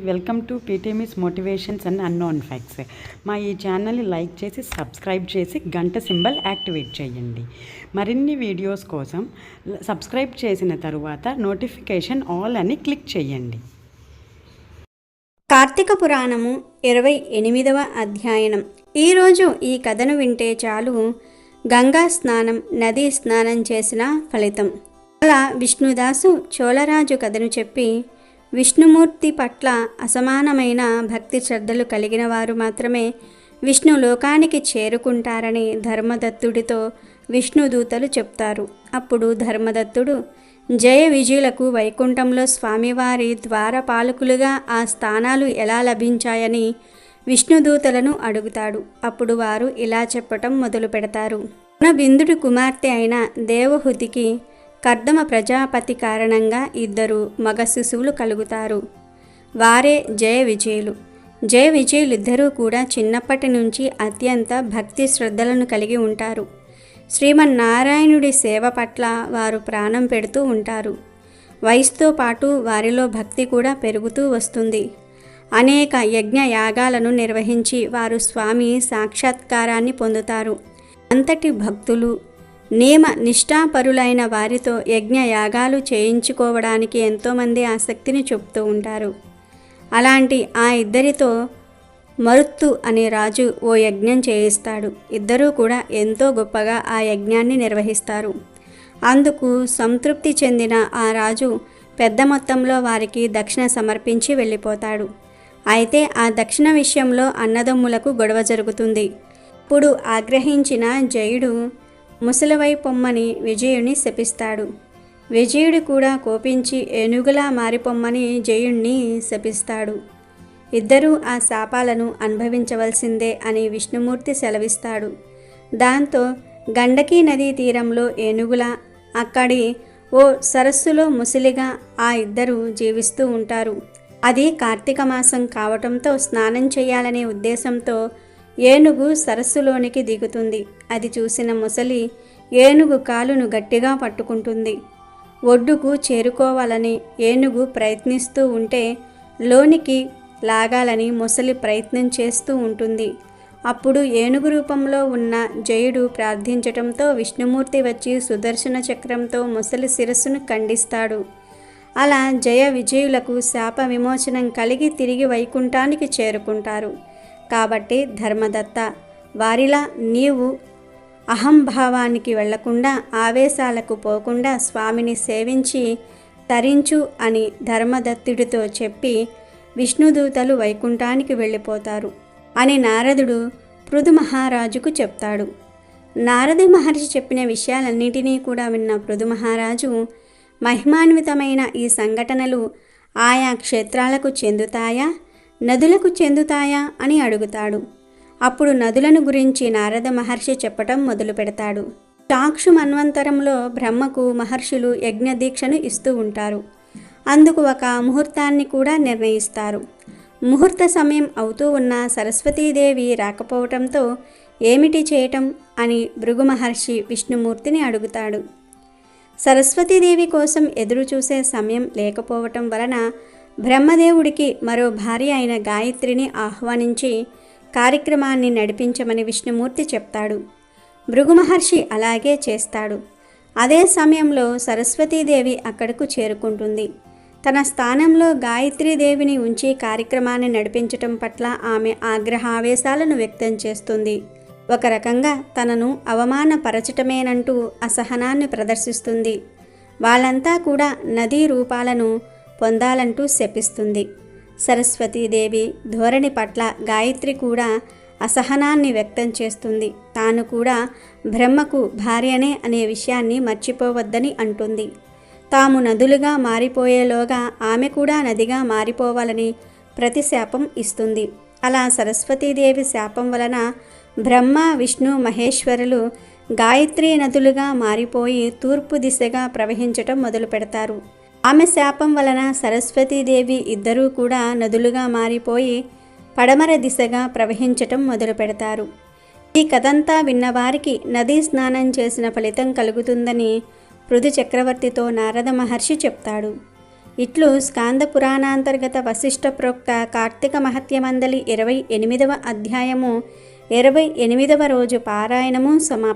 Welcome to పీటీఎంఈస్ motivations and unknown facts. మా ఈ ఛానల్ని లైక్ చేసి సబ్స్క్రైబ్ చేసి గంట సింబల్ యాక్టివేట్ చేయండి. మరిన్ని వీడియోస్ కోసం సబ్స్క్రైబ్ చేసిన తరువాత నోటిఫికేషన్ ఆల్ అని క్లిక్ చేయండి. కార్తీక పురాణము ఇరవై ఎనిమిదవ అధ్యయనం. ఈరోజు ఈ కథను వింటే చాలు. గంగా స్నానం నదీ స్నానం చేసిన ఫలితం. అలా విష్ణుదాసు చోళరాజు కథను చెప్పి విష్ణుమూర్తి పట్ల అసమానమైన భక్తి శ్రద్ధలు కలిగిన వారు మాత్రమే విష్ణు లోకానికి చేరుకుంటారని ధర్మదత్తుడితో విష్ణుదూతలు చెప్తారు. అప్పుడు ధర్మదత్తుడు జయ విజయులకు వైకుంఠంలో స్వామివారి ద్వారపాలకులుగా ఆ స్థానాలు ఎలా లభించాయని విష్ణుదూతలను అడుగుతాడు. అప్పుడు వారు ఇలా చెప్పటం మొదలు పెడతారు మన బిందుడు కుమార్తె అయిన దేవహుతికి కర్దమ ప్రజాపతి కారణంగా ఇద్దరు మగ శిశువులు కలుగుతారు. వారే జయ విజయులు. జయ విజయులిద్దరూ కూడా చిన్నప్పటి నుంచి అత్యంత భక్తి శ్రద్ధలను కలిగి ఉంటారు. శ్రీమన్నారాయణుడి సేవ పట్ల వారు ప్రాణం పెడుతూ ఉంటారు. వయసుతో పాటు వారిలో భక్తి కూడా పెరుగుతూ వస్తుంది. అనేక యజ్ఞ యాగాలను నిర్వహించి వారు స్వామి సాక్షాత్కారాన్ని పొందుతారు. అంతటి భక్తులు నియమ నిష్ఠాపరులైన వారితో యజ్ఞ యాగాలు చేయించుకోవడానికి ఎంతోమంది ఆసక్తిని చూపుతూ ఉంటారు. అలాంటి ఆ ఇద్దరితో మరుత్తు అనే రాజు ఓ యజ్ఞం చేయిస్తాడు. ఇద్దరూ కూడా ఎంతో గొప్పగా ఆ యజ్ఞాన్ని నిర్వహిస్తారు. అందుకు సంతృప్తి చెందిన ఆ రాజు పెద్ద మొత్తంలో వారికి దక్షిణ సమర్పించి వెళ్ళిపోతాడు. అయితే ఆ దక్షిణ విషయంలో అన్నదమ్ములకు గొడవ జరుగుతుంది. ఇప్పుడు ఆగ్రహించిన జయుడు ముసలివై పొమ్మని విజయుని శపిస్తాడు. విజయుడు కూడా కోపించి ఏనుగులా మారిపొమ్మని జయుణ్ణి శపిస్తాడు. ఇద్దరూ ఆ శాపాలను అనుభవించవలసిందే అని విష్ణుమూర్తి సెలవిస్తాడు. దాంతో గండకీ నదీ తీరంలో ఏనుగుల అక్కడి ఓ సరస్సులో ముసిలిగా ఆ ఇద్దరు జీవిస్తూ ఉంటారు. అది కార్తీక మాసం కావటంతో స్నానం చేయాలనే ఉద్దేశంతో ఏనుగు సరస్సులోనికి దిగుతుంది. అది చూసిన ముసలి ఏనుగు కాలును గట్టిగా పట్టుకుంటుంది. ఒడ్డుకు చేరుకోవాలని ఏనుగు ప్రయత్నిస్తూ ఉంటే లోనికి లాగాలని ముసలి ప్రయత్నం చేస్తూ ఉంటుంది. అప్పుడు ఏనుగు రూపంలో ఉన్న జయుడు ప్రార్థించటంతో విష్ణుమూర్తి వచ్చి సుదర్శన చక్రంతో ముసలి శిరస్సును ఖండిస్తాడు. అలా జయ విజయులకు శాప విమోచనం కలిగి తిరిగి వైకుంఠానికి చేరుకుంటారు. కాబట్టి ధర్మదత్త వారిలా నీవు అహంభావానికి వెళ్ళకుండా ఆవేశాలకు పోకుండా స్వామిని సేవించి తరించు అని ధర్మదత్తుడితో చెప్పి విష్ణుదూతలు వైకుంఠానికి వెళ్ళిపోతారు అని నారదుడు పృథు మహారాజుకు చెప్తాడు. నారద మహర్షి చెప్పిన విషయాలన్నిటినీ కూడా విన్న పృథు మహారాజు మహిమాన్వితమైన ఈ సంఘటనలు ఆయా క్షేత్రాలకు చెందుతాయా? నదులకు చెందుతాయా అని అడుగుతాడు. అప్పుడు నదులను గురించి నారద మహర్షి చెప్పటం మొదలు పెడతాడు. చాక్షు మన్వంతరంలో బ్రహ్మకు మహర్షులు యజ్ఞదీక్షను ఇస్తూ ఉంటారు. అందుకు ఒక ముహూర్తాన్ని కూడా నిర్ణయిస్తారు. ముహూర్త సమయం అవుతూ ఉన్న సరస్వతీదేవి రాకపోవటంతో ఏమిటి చేయటం అని భృగు మహర్షి విష్ణుమూర్తిని అడుగుతాడు. సరస్వతీదేవి కోసం ఎదురు చూసే సమయం లేకపోవటం వలన బ్రహ్మదేవుడికి మరో భార్య అయిన గాయత్రిని ఆహ్వానించి కార్యక్రమాన్ని నడిపించమని విష్ణుమూర్తి చెప్తాడు. భృగు మహర్షి అలాగే చేస్తాడు. అదే సమయంలో సరస్వతీదేవి అక్కడకు చేరుకుంటుంది. తన స్థానంలో గాయత్రీదేవిని ఉంచి కార్యక్రమాన్ని నడిపించటం పట్ల ఆమె ఆగ్రహావేశాలను వ్యక్తం చేస్తుంది. ఒక రకంగా తనను అవమానపరచటమేనంటూ అసహనాన్ని ప్రదర్శిస్తుంది. వాళ్ళంతా కూడా నదీ రూపాలను పొందాలంటూ శపిస్తుంది. సరస్వతీదేవి ధోరణి పట్ల గాయత్రి కూడా అసహనాన్ని వ్యక్తం చేస్తుంది. తాను కూడా బ్రహ్మకు భార్యనే అనే విషయాన్ని మర్చిపోవద్దని అంటుంది. తాము నదులుగా మారిపోయేలోగా ఆమె కూడా నదిగా మారిపోవాలని ప్రతిశాపం ఇస్తుంది. అలా సరస్వతీదేవి శాపం వలన బ్రహ్మ విష్ణు మహేశ్వరులు గాయత్రి నదులుగా మారిపోయి తూర్పు దిశగా ప్రవహించటం మొదలు పెడతారు ఆమె శాపం వలన సరస్వతీదేవి ఇద్దరూ కూడా నదులుగా మారిపోయి పడమర దిశగా ప్రవహించటం మొదలు పెడతారు. ఈ కథంతా విన్నవారికి నదీ స్నానం చేసిన ఫలితం కలుగుతుందని పృథు చక్రవర్తితో నారద మహర్షి చెప్తాడు. ఇట్లు స్కాంద పురాణాంతర్గత వశిష్ఠ ప్రోక్త కార్తీక మహత్యమందలి ఇరవై ఎనిమిదవ అధ్యాయము ఇరవై ఎనిమిదవ రోజు పారాయణము సమాప్తం